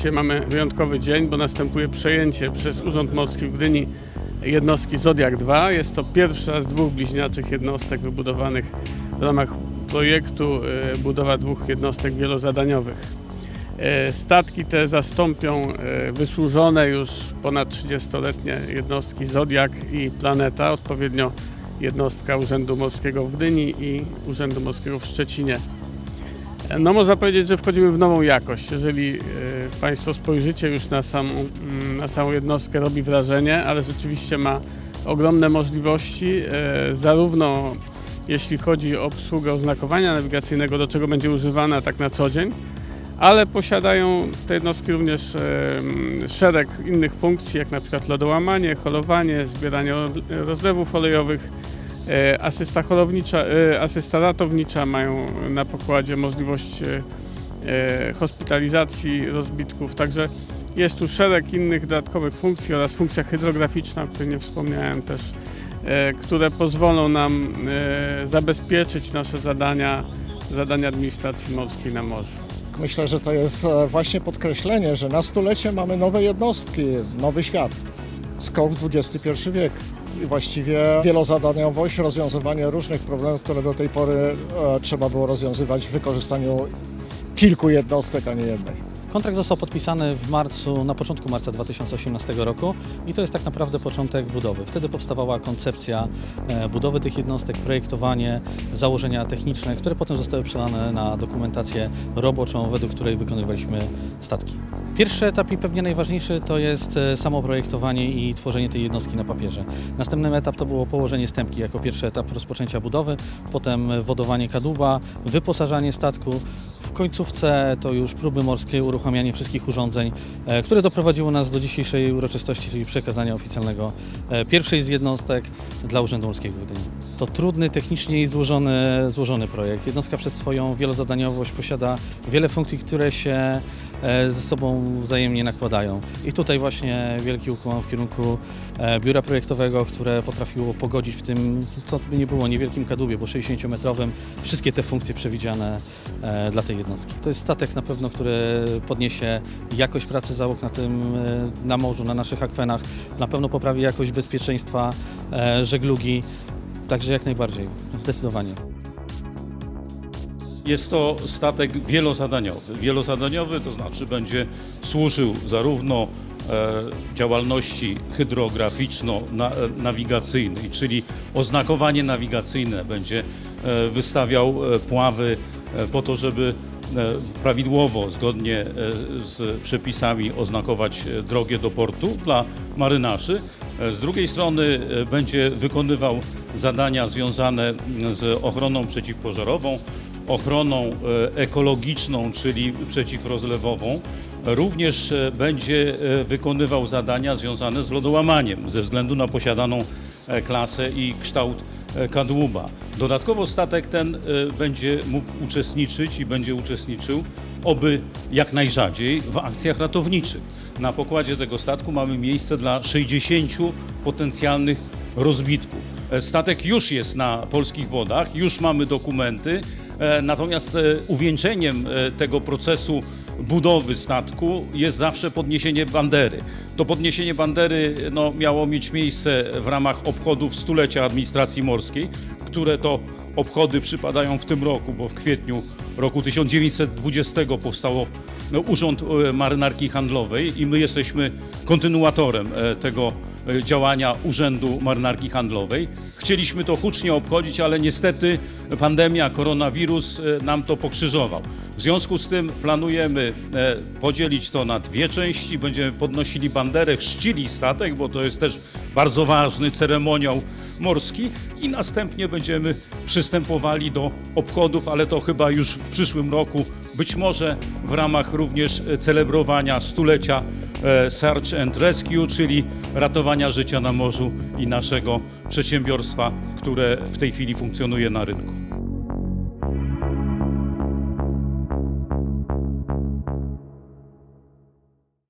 Dzisiaj mamy wyjątkowy dzień, bo następuje przejęcie przez Urząd Morski w Gdyni jednostki Zodiak 2. Jest to pierwsza z dwóch bliźniaczych jednostek wybudowanych w ramach projektu e, budowa dwóch jednostek wielozadaniowych. E, Statki te zastąpią e, wysłużone już ponad 30-letnie jednostki Zodiak i Planeta, odpowiednio jednostka Urzędu Morskiego w Gdyni i Urzędu Morskiego w Szczecinie. No można powiedzieć, że wchodzimy w nową jakość. Jeżeli e, Państwo spojrzycie już na samą, mm, na samą jednostkę, robi wrażenie, ale rzeczywiście ma ogromne możliwości, e, zarówno jeśli chodzi o obsługę oznakowania nawigacyjnego, do czego będzie używana tak na co dzień, ale posiadają te jednostki również e, mm, szereg innych funkcji, jak na przykład lodołamanie, holowanie, zbieranie rozlewów olejowych, asysta holownicza, e, asysta ratownicza, mają na pokładzie możliwość e, e, hospitalizacji rozbitków, także jest tu szereg innych dodatkowych funkcji oraz funkcja hydrograficzna, o której nie wspomniałem też, e, które pozwolą nam e, zabezpieczyć nasze zadania, zadania administracji morskiej na morzu. Myślę, że to jest e, właśnie podkreślenie, że na stulecie mamy nowe jednostki, nowy świat. Skok w XXI wiek. I właściwie wielozadaniowość, rozwiązywanie różnych problemów, które do tej pory e, trzeba było rozwiązywać w wykorzystaniu kilku jednostek, a nie jednej. Kontrakt został podpisany w marcu, na początku marca 2018 roku i to jest tak naprawdę początek budowy. Wtedy powstawała koncepcja e, budowy tych jednostek, projektowanie, założenia techniczne, które potem zostały przelane na dokumentację roboczą, według której wykonywaliśmy statki. Pierwszy etap i pewnie najważniejszy to jest e, samo projektowanie i tworzenie tej jednostki na papierze. Następny etap to było położenie stępki jako pierwszy etap rozpoczęcia budowy, potem wodowanie kadłuba, wyposażanie statku, w końcówce to już próby morskie, uruchamianie wszystkich urządzeń, e, które doprowadziło nas do dzisiejszej uroczystości, czyli przekazania oficjalnego e, pierwszej z jednostek dla Urzędu Morskiego w Gdyni. To trudny, technicznie i złożony, złożony projekt. Jednostka przez swoją wielozadaniowość posiada wiele funkcji, które się ze sobą wzajemnie nakładają. I tutaj właśnie wielki ukłon w kierunku e, biura projektowego, które potrafiło pogodzić w tym, co by nie było, niewielkim kadłubie, bo 60-metrowym, wszystkie te funkcje przewidziane e, dla tej jednostki. To jest statek na pewno, który podniesie jakość pracy załóg na tym, e, na morzu, na naszych akwenach, na pewno poprawi jakość bezpieczeństwa e, żeglugi, także jak najbardziej, zdecydowanie. Jest to statek wielozadaniowy. Wielozadaniowy to znaczy będzie służył zarówno e, działalności hydrograficzno-nawigacyjnej, czyli oznakowanie nawigacyjne będzie e, wystawiał e, pławy e, po to, żeby e, prawidłowo, zgodnie e, z przepisami oznakować e, drogę do portu dla marynarzy. E, Z drugiej strony e, będzie wykonywał zadania związane z ochroną przeciwpożarową, ochroną e, ekologiczną, czyli przeciwrozlewową. Również e, będzie e, wykonywał zadania związane z lodołamaniem ze względu na posiadaną klasę i kształt kadłuba. Dodatkowo statek ten będzie mógł uczestniczyć i będzie uczestniczył, oby jak najrzadziej, w akcjach ratowniczych. Na pokładzie tego statku mamy miejsce dla 60 potencjalnych rozbitków. Statek już jest na polskich wodach, już mamy dokumenty, natomiast e, uwieńczeniem e, tego procesu budowy statku jest zawsze podniesienie bandery. To podniesienie bandery no, miało mieć miejsce w ramach obchodów stulecia administracji morskiej, które to obchody przypadają w tym roku, bo w kwietniu roku 1920 powstało no, Urząd e, Marynarki Handlowej i my jesteśmy kontynuatorem e, tego e, działania Urzędu Marynarki Handlowej. Chcieliśmy to hucznie obchodzić, ale niestety pandemia, koronawirus e, nam to pokrzyżował. W związku z tym planujemy e, podzielić to na dwie części. Będziemy podnosili banderę, chrzcili statek, bo to jest też bardzo ważny ceremoniał morski i następnie będziemy przystępowali do obchodów, ale to chyba już w przyszłym roku, być może w ramach również e, celebrowania stulecia Search and Rescue, czyli ratowania życia na morzu i naszego przedsiębiorstwa, które w tej chwili funkcjonuje na rynku.